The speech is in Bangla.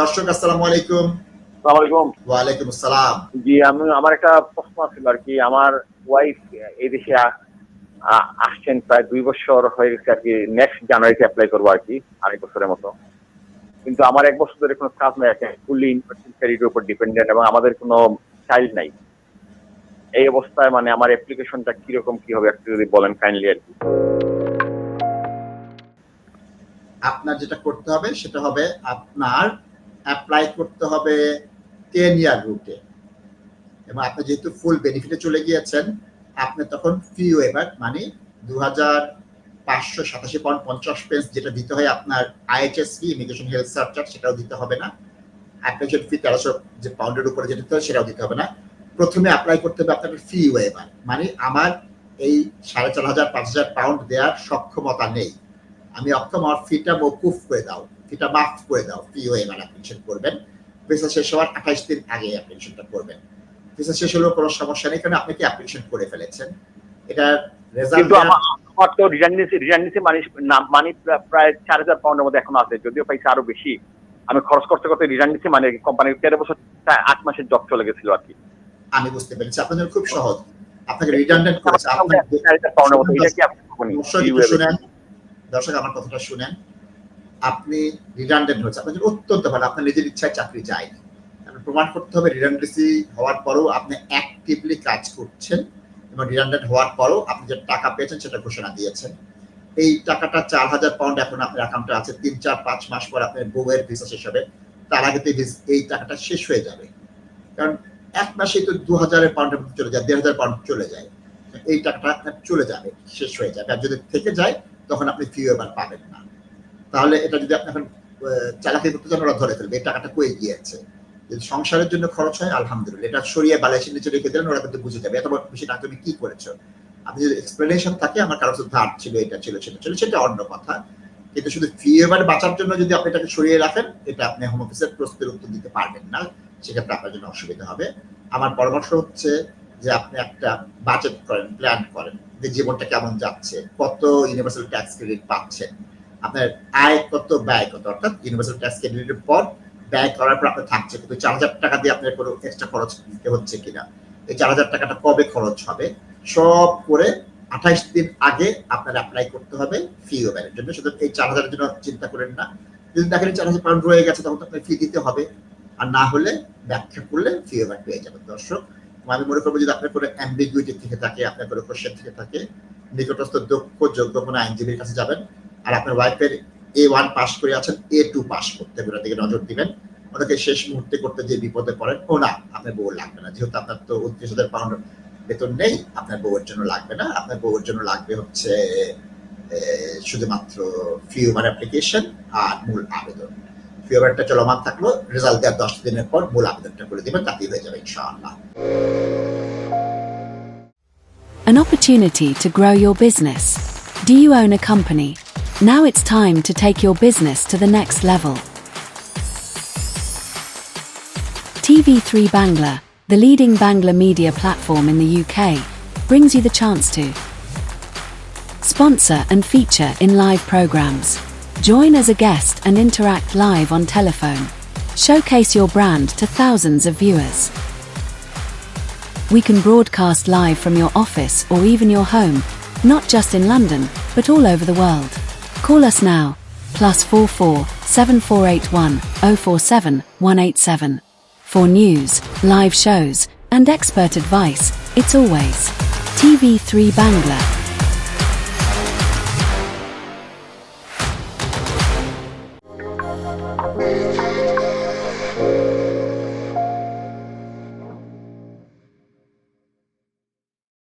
দর্শক আসসালামু আলাইকুম। ওয়ালাইকুম আসসালাম। জি আমি আমার একটা প্রশ্ন ছিল আর কি। আমার ওয়াইফ এই দেশে আসছেন প্রায় দুই বছর হয়ে গেছে আর কি। নেক্সট জানুয়ারিতে অ্যাপ্লাই করব আর কি আড়াই বছরের মতো। কিন্তু আমার এক বছর ধরে কোনো কাজ নাই ফুললি উপর ডিপেন্ডেন্ট এবং আমাদের কোনো চাইল্ড নাই। এই অবস্থায় মানে আমার অ্যাপ্লিকেশনটা কীরকম কি হবে একটু যদি বলেন কাইন্ডলি আর কি। আপনার যেটা করতে হবে সেটা হবে আপনার অ্যাপ্লাই করতে হবে টেন ইয়ার রুটে এবং আপনি যেহেতু ফুল বেনিফিটে চলে গিয়েছেন, আপনি তখন ফি ওয়েবার মানে দু হাজার পাঁচশো সাতাশি পয়েন্ট পঞ্চাশ পেন্স যেটা দিতে হয় আপনার IHS fee immigration health surcharge সেটাও দিতে হবে না। অ্যাপ্লিকেশন ফি তেরোশো যে পাউন্ডের উপরে যেটা দিতে হয়, সেটাও দিতে হবে না। প্রথমে অ্যাপ্লাই করতে হবে আপনাকে ফি ওয়েবার মানে আমার এই সাড়ে চার হাজার, পাঁচ হাজার পাউন্ড দেওয়ার সক্ষমতা নেই। আমি অক্ষম আমার ফিটা মকুফ করে দাও। ফিটা মাফ করে দাও ফি ওয়েবার অ্যাপ্লিকেশন করবেন। ভিসা শেষ হওয়ার আঠাইশ দিন আগে অ্যাপ্লিকেশনটা করবেন। ভিসা শেষ হলেও কোনো সমস্যা নেই কারণ আপনি কি অ্যাপ্লিকেশন করে ফেলেছেন? এটার রেজাল্ট আমার তো মানে মানে প্রায় চার হাজার পাউন্ডের মধ্যে এখন আছে যদিও আরও বেশি। আমি খরচ করতে করতে রিজার্নিসি মানে কোম্পানির তেরো বছর আট মাসের জব চলে গেছিল আর কি। আমি বুঝতে পেরেছি আপনাদের খুব সহজ। আপনাকে রিডান্ডেন্ট করেছে আপনার এটা দর্শক আমার কথাটা শুনেন। আপনি রিডান্ডেন্ট হয়েছে আপনার অত্যন্ত ভালো। আপনার নিজের ইচ্ছায় চাকরি যায়নি প্রমাণ করতে হবে রিডান্ডেন্সি হওয়ার পরেও আপনি অ্যাক্টিভলি কাজ করছেন এবং রিডান্ডেন্ট হওয়ার পরেও আপনি যে টাকা পেয়েছেন সেটা ঘোষণা দিয়েছেন। এই টাকাটা চার হাজার পাউন্ড এখন আপনার অ্যাকাউন্টে আছে। তিন, চার, পাঁচ মাস পর আপনার বউয়ের ভিসা শেষ হবে। তার আগে এই টাকাটা শেষ হয়ে যাবে। কারণ এক মাসেই তো দু হাজারের পাউন্ডের চলে যায়, দেড় হাজার পাউন্ড চলে যায়। এই টাকাটা চলে যাবে, শেষ হয়ে যাবে। আর যদি থেকে যায়, তখন আপনি ফি এবার পাবেন না। তাহলে এটা যদি আপনি এখন চালাকি করতে চান, ওরা ধরে ফেলবে। এই টাকাটা কয়ে গিয়েছে? যদি সংসারের জন্য খরচ হয়, আলহামদুলিল্লাহ। এটা সরিয়ে বালাইসের নিচে রেখে দিলেন, ওরা কিন্তু বুঝে যাবে। এত বেশি না তুমি কি করেছ? আপনি যদি এক্সপ্লেনেশন থাকে, আমার কারও ধার ছিল, এটা ছিল, সেটা ছিল, সেটা অন্য কথা। কিন্তু শুধু ফি এবার বাঁচার জন্য যদি আপনি এটাকে সরিয়ে রাখেন, এটা আপনি হোম অফিসের প্রশ্নের উত্তর দিতে পারবেন না। সেক্ষেত্রে আপনার জন্য অসুবিধা হবে। আমার পরামর্শ হচ্ছে যে, আপনি একটা বাজেট করেন প্ল্যান করেন যে জীবনটা কেমন যাচ্ছে, কত ইউনিভার্সাল ট্যাক্স ক্রেডিট পাচ্ছেন। আপনার আয় কত, ব্যয় কত? অর্থাৎ ইউনিভার্সাল ট্যাক্স ক্রেডিটের পর ব্যয় করার পর আপনার থাকছে, কিন্তু চার হাজার টাকা দিয়ে আপনার কোনো এক্সট্রা খরচ দিতে হচ্ছে কিনা? এই চার হাজার টাকাটা কবে খরচ হবে? সব করে আঠাইশ দিন আগে আপনার অ্যাপ্লাই করতে হবে ফি ওভারের জন্য। শুধু এই চার হাজারের জন্য চিন্তা করেন না। যদি দেখেন চার হাজার পাউন্ড রয়ে গেছে, তখন তো আপনার ফি দিতে হবে। আর না হলে ব্যাখ্যা করলে ফি ওভার পেয়ে যাবেন। দর্শক, আমি মনে করব যদি আপনার কোনো অ্যাম্বিগুইটি থেকে থাকে, আপনার কোনো কোশ্চেন থেকে থাকে, নিকটস্থ দক্ষ, যোগ্য কোনো আইনজীবীর কাছে যাবেন আর আপনার ওয়াইফের এ ওয়ান পাস করে আছেন এ টু পাস করতে ওনার দিকে নজর দিবেন। ওনাকে শেষ মুহূর্তে করতে যে বিপদে পড়েন। ও না, আপনার বউ লাগবে না। যেহেতু আপনার তো উনত্রিশ হাজার পাউন্ড বেতন নেই, আপনার বউয়ের জন্য লাগবে না। আপনার বউয়ের জন্য লাগবে হচ্ছে শুধুমাত্র ফিউমার অ্যাপ্লিকেশন আর মূল আবেদন। ফিউমারটা চলমান থাকল। রেজাল্ট দেওয়ার দশ দিনের পর মূল আবেদনটা করে দিবেন। তাতেই হয়ে যাবে ইনশাআল্লাহ। An opportunity to grow your business. Do you own a company? Now it's time to take your business to the next level. TV3 Bangla, the leading Bangla media platform in the UK, brings you the chance to sponsor and feature in live programs. Join as a guest and interact live on telephone. Showcase your brand to thousands of viewers. We can broadcast live from your office or even your home, not just in London, but all over the world. Call us now. Plus 44 7481 047 187. For news, live shows, and expert advice, it's always TV3 Bangla. Yeah.